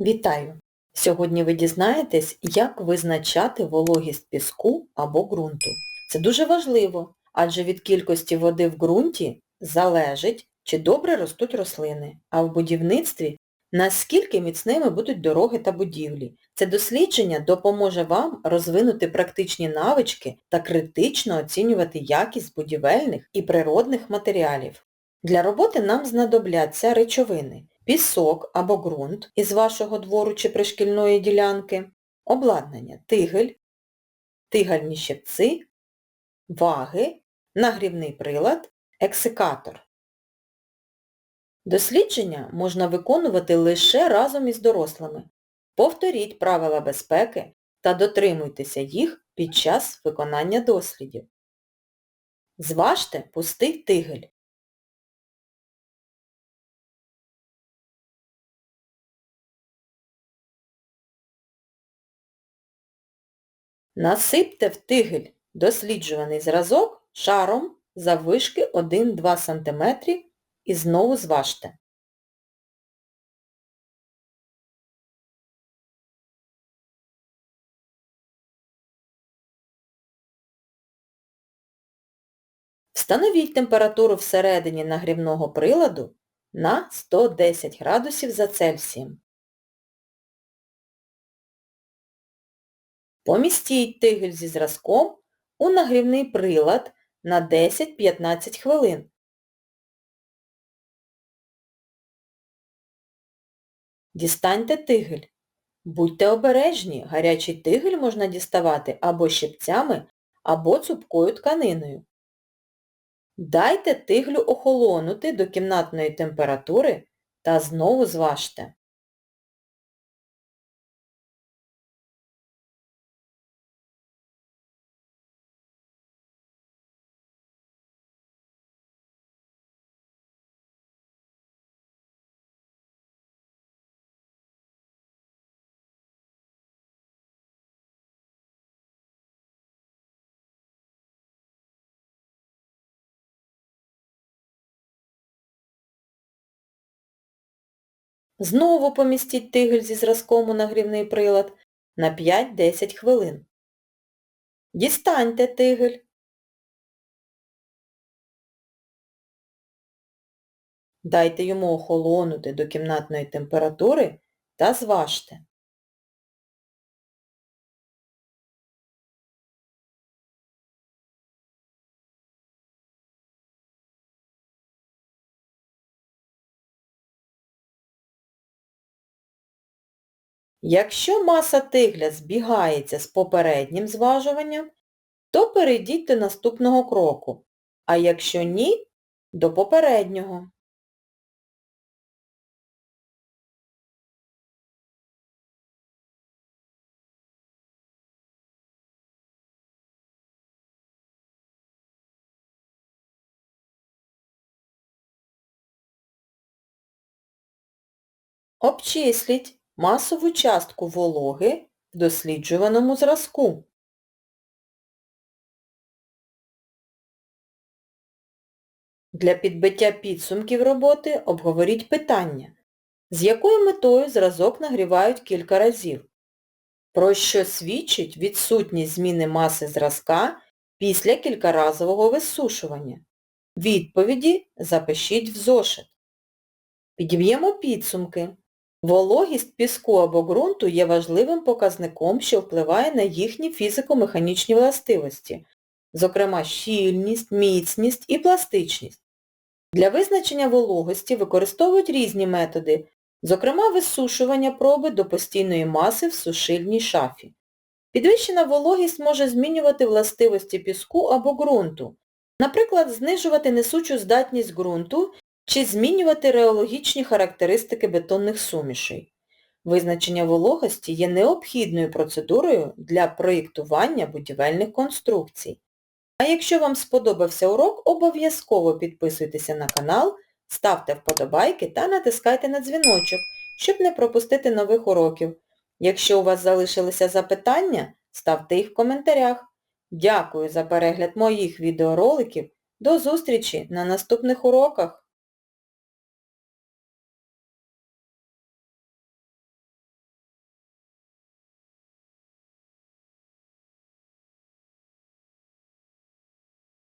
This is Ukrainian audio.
Вітаю! Сьогодні ви дізнаєтесь, як визначати вологість піску або ґрунту. Це дуже важливо, адже від кількості води в ґрунті залежить, чи добре ростуть рослини, а в будівництві наскільки міцними будуть дороги та будівлі. Це дослідження допоможе вам розвинути практичні навички та критично оцінювати якість будівельних і природних матеріалів. Для роботи нам знадобляться речовини пісок або ґрунт із вашого двору чи пришкільної ділянки, обладнання тигель, тигальні щипці, ваги, нагрівний прилад, ексикатор. Дослідження можна виконувати лише разом із дорослими. Повторіть правила безпеки та дотримуйтеся їх під час виконання дослідів. Зважте пустий тигель. Насипте в тигель досліджуваний зразок шаром заввишки 1-2 см і знову зважте. Встановіть температуру всередині нагрівного приладу на 110 градусів за Цельсієм. Помістіть тигель зі зразком у нагрівний прилад на 10-15 хвилин. Дістаньте тигель. Будьте обережні, гарячий тигель можна діставати або щипцями, або цупкою тканиною. Дайте тиглю охолонути до кімнатної температури та знову зважте. Знову помістіть тигель зі зразком у нагрівний прилад на 5-10 хвилин. Дістаньте тигель. Дайте йому охолонути до кімнатної температури та зважте. Якщо маса тигля збігається з попереднім зважуванням, то перейдіть до наступного кроку, а якщо ні, до попереднього. Обчисліть масову частку вологи в досліджуваному зразку. Для підбиття підсумків роботи обговоріть питання, з якою метою зразок нагрівають кілька разів, про що свідчить відсутність зміни маси зразка після кількаразового висушування. Відповіді запишіть в зошит. Підіб'ємо підсумки. Вологість піску або ґрунту є важливим показником, що впливає на їхні фізико-механічні властивості, зокрема щільність, міцність і пластичність. Для визначення вологості використовують різні методи, зокрема висушування проби до постійної маси в сушильній шафі. Підвищена вологість може змінювати властивості піску або ґрунту, наприклад, знижувати несучу здатність ґрунту чи змінювати реологічні характеристики бетонних сумішей. Визначення вологості є необхідною процедурою для проєктування будівельних конструкцій. А якщо вам сподобався урок, обов'язково підписуйтеся на канал, ставте вподобайки та натискайте на дзвіночок, щоб не пропустити нових уроків. Якщо у вас залишилися запитання, ставте їх в коментарях. Дякую за перегляд моїх відеороликів. До зустрічі на наступних уроках!